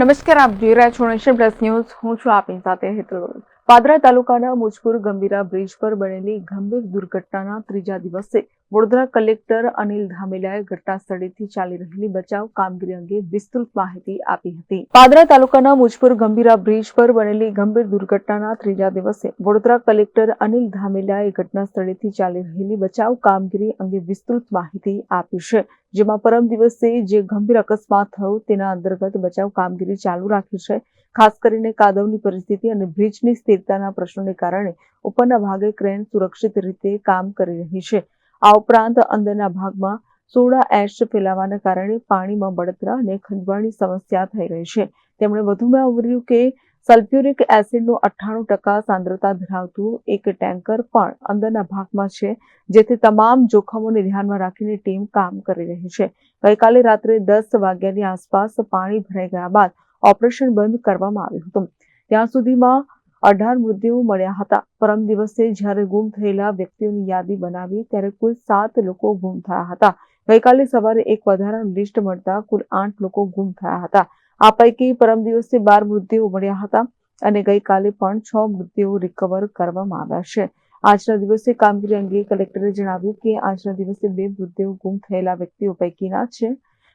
નમસ્કાર, આપ જોઈ રહ્યા છો નેશન પ્લસ ન્યૂઝ. હું છું આપની સાથે હેતલ પાદરા તાલુકાના મુજપુર ગંભીરા બ્રિજ પર બનેલી ગંભીર દુર્ઘટનાના ત્રીજા દિવસે વડોદરા કલેક્ટર અનિલ ધામેલાએ ઘટના સ્થળેથી ચાલી રહેલી બચાવ કામગીરી અંગે વિસ્તૃત માહિતી આપી હતી. પાદરા તાલુકાના મુજપુર ગંભીરા બ્રિજ પર બનેલી ગંભીર દુર્ઘટનાના ત્રીજા દિવસે વડોદરા કલેક્ટર અનિલ ધામેલાએ ઘટના સ્થળેથી ચાલી રહેલી બચાવ કામગીરી અંગે વિસ્તૃત માહિતી આપી છે, જેમાં પરમ દિવસે જે ગંભીર અકસ્માત થયો તેના અંતર્ગત બચાવ કામગીરી ચાલુ રાખી છે. ખાસ કરીને કાદવની પરિસ્થિતિ અને બ્રિજની સ્થિરતાના પ્રશ્નોને કારણે ઉપરના ભાગે ક્રેન સુરક્ષિત રીતે કામ કરી રહી છે. આ ઉપરાંત અંદરના ભાગમાં સોડા એશ ફેલાવાના કારણે પાણીમાં બળતરા અને ખંજવાળની સમસ્યા થઈ રહી છે. તેમણે વધુમાં ઉમેર્યું કે સલ્ફ્યુરિક એસિડનું અઠ્ઠાણું ટકા સાંદ્રતા ધરાવતું એક ટેન્કર પણ અંદરના ભાગમાં છે, જેથી તમામ જોખમોને ધ્યાનમાં રાખીને ટીમ કામ કરી રહી છે. ગઈકાલે રાત્રે દસ વાગ્યાની આસપાસ પાણી ભરાઈ ગયા બાદ ઓપરેશન બંધ કરવામાં આવ્યું હતું. ત્યાં સુધીમાં અઢાર મૃતદેહો મળ્યા હતા. પરમ દિવસે જ્યારે ગુમ થયેલા વ્યક્તિઓની યાદી બનાવી ત્યારે કુલ સાત લોકો ગુમ થયા હતા. ગઈકાલે સવારે એક વધારાનું લિસ્ટ મળતા કુલ આઠ લોકો ગુમ થયા હતા. આ પૈકી પરમ દિવસે બાર મૃતદેહો મળ્યા હતા અને ગઈકાલે પણ છ મૃતદેહો રિકવર કરવામાં આવ્યા છે. આજના દિવસે કામગીરી અંગે કલેક્ટરે જણાવ્યું કે આજના દિવસે બે મૃતદેહો ગુમ થયેલા વ્યક્તિઓ પૈકીના છે.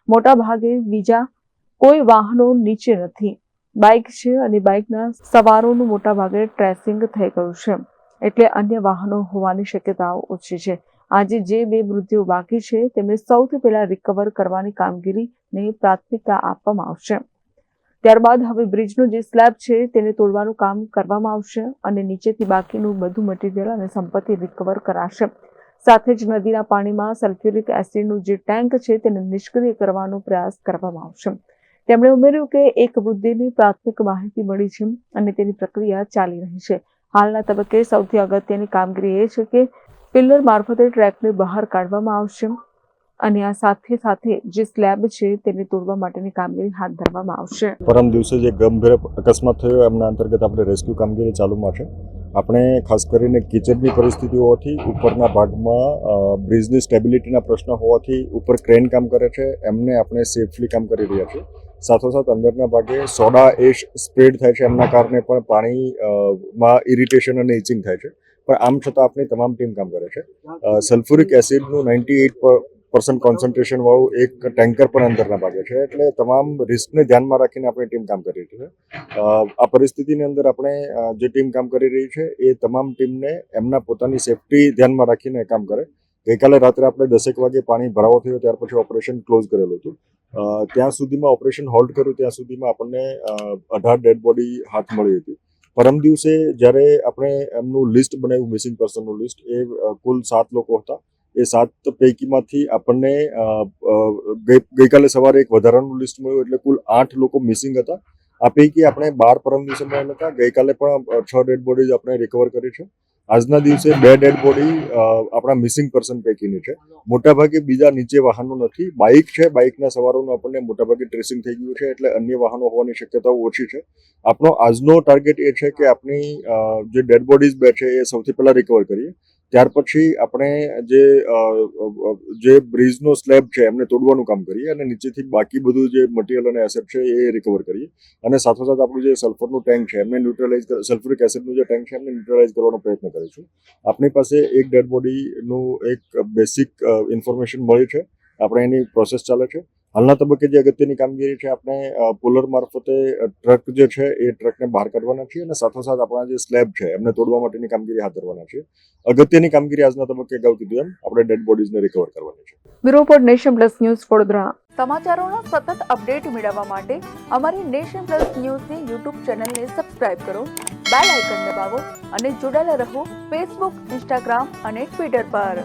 મોટા ભાગે બીજા કોઈ વાહનો નીચે નથી. બાઇક છે અને બાઇકના સવારોનું મોટા ભાગે ટ્રેસિંગ થઈ ગયું છે. એટલે અન્ય વાહનો હોવાની શક્યતાઓ ઓછી છે. આજે જે બે મૃત્યુ બાકી છે, તેમને સૌથી પહેલા રિકવર કરવાની કામગીરીને પ્રાથમિકતા આપવામાં આવશે. ત્યારબાદ હવે બ્રિજનો જે સ્લેબ છે, તેને તોડવાનું કામ કરવામાં આવશે અને નીચેથી બાકીનું બધું મટીરિયલ અને સંપત્તિ રિકવર કરાશે. સાથે જ નદીના પાણીમાં સલ્ફ્યુરિક એસિડનું જે ટેન્ક છે, તેને નિષ્ક્રિય કરવાનો પ્રયાસ કરવામાં આવશે. તેમણે ઉમેર્યું કે એક વૃદ્ધિની પ્રાથમિક માહિતી મળી છે અને તેની પ્રક્રિયા ચાલી રહી છે. હાલના તબક્કે સૌથી અગત્યની કામગીરી એ છે કે પિલ્લર મારફતે ટ્રેકને બહાર કાઢવામાં આવશે અને આ સાથે સાથે જે સ્લેબ છે તેને તોડવા માટેની કામગીરી હાથ ધરવામાં આવશે. પરમ દિવસે જે ગંભીર અકસ્માત થયો એમના અંતર્ગત આપણે રેસ્ક્યુ કામગીરી ચાલુમાં છે આપણે ખાસ કરીને કિચનની પરિસ્થિતિ હોવાથી ઉપરના ભાગમાં બ્રિજની સ્ટેબિલિટીના પ્રશ્ન હોવાથી ઉપર ક્રેન કામ કરે છે. એમને આપણે સેફલી કામ કરી રહ્યા છીએ. સાથોસાથ અંદરના ભાગે સોડા એશ સ્પ્રેડ થાય છે એમના કારણે પણ પાણી માં ઇરિટેશન અને ઇચિંગ થાય છે. પણ આમ છતાં આપણી તમામ ટીમ કામ કરે છે. સલ્ફ્યુરિક એસિડનું નાઇન્ટી એઇટ પર્સન્ટ કોન્સન્ટ્રેશન વાળું એક ટેન્કર પણ અંદરના ભાગે છે. એટલે તમામ રિસ્કને ધ્યાનમાં રાખીને આપણી ટીમ કામ કરી રહી છે. આ પરિસ્થિતિની અંદર આપણે જે ટીમ કામ કરી રહી છે એ તમામ ટીમને એમના પોતાની સેફટી ધ્યાનમાં રાખીને કામ કરે. ગઈકાલે રાત્રે આપણે દસેક વાગે પાણી ભરાવો થયો, ત્યાર પછી ઓપરેશન ક્લોઝ કરેલું હતું. ત્યાં સુધીમાં ઓપરેશન હોલ્ડ કર્યું, ત્યાં સુધીમાં આપણને અઢાર ડેડ બોડી હાથ મળી હતી. પરમ દિવસે જ્યારે આપણે એમનું લિસ્ટ બનાવ્યું, મિસિંગ પર્સનનું લિસ્ટ, એ કુલ સાત લોકો હતા. એ સાત પૈકીમાંથી આપણને ગઈકાલે સવારે એક વધારાનું લિસ્ટ મળ્યું, એટલે કુલ આઠ લોકો મિસિંગ હતા. આ પૈકી આપણે બાર પરમ દિવસે મળ્યા હતા ગઈકાલે પણ છ ડેડ બોડીઝ આપણે રિકવર કરી છે. આજના દિવસે બે ડેડ બોડી આપણા મિસિંગ પર્સન પૈકીની છે. મોટાભાગે બીજા નીચે વાહનો નથી. બાઇક છે, બાઇકના સવારોનું આપણને મોટાભાગે ટ્રેસિંગ થઈ ગયું છે, એટલે અન્ય વાહનો હોવાની શક્યતાઓ ઓછી છે. આપણો આજનો ટાર્ગેટ એ છે કે આપણી જે ડેડ બોડીઝ બે છે એ સૌથી પહેલા રિકવર કરીએ. ત્યાર પછી આપણે જે જે બ્રિજનો સ્લેબ છે, એમને તોડવાનું કામ કરીએ અને નીચેથી બાકી બધું જે મટીરિયલ અને એસેટ છે, એ રિકવર કરીએ. અને સાથોસાથ આપણું જે સલ્ફરનું ટેન્ક છે, એમને ન્યુટ્રલાઇઝ સલ્ફરિક એસિડનું જે ટેન્ક છે, એમને ન્યુટ્રલાઇઝ કરવાનો પ્રયત્ન કરીશું આપણી પાસે એક ડેડ બોડીનું એક બેસિક ઇન્ફોર્મેશન મળી છે. આપણે એની પ્રોસેસ ચાલે છે. હાલના તબક્કે જે અગત્યની કામગીરી છે, આપણે પોલર મારફતે ટ્રક જે છે, એ ટ્રકને બહાર કાઢવાના છીએ અને સાથોસાથ આપણા જે સ્લેબ છે, એમને તોડવા માટેની કામગીરી હાથ ધરવાના છીએ. અગત્યની કામગીરી આજના તબક્કે અગાઉ કીધું એમ, આપણે ડેડ બોડીઝને રિકવર કરવાની છે. Bureau for Nation Plus news, Vadodara. સમાચારોનો સતત અપડેટ મેળવવા માટે અમારી નેશન પ્લસ ન્યૂઝની યુટ્યુબ ચેનલને સબસ્ક્રાઇબ કરો, બેલ આઇકન દબાવો અને જોડાયેલા રહો ફેસબુક, ઇન્સ્ટાગ્રામ અને ટ્વિટર પર.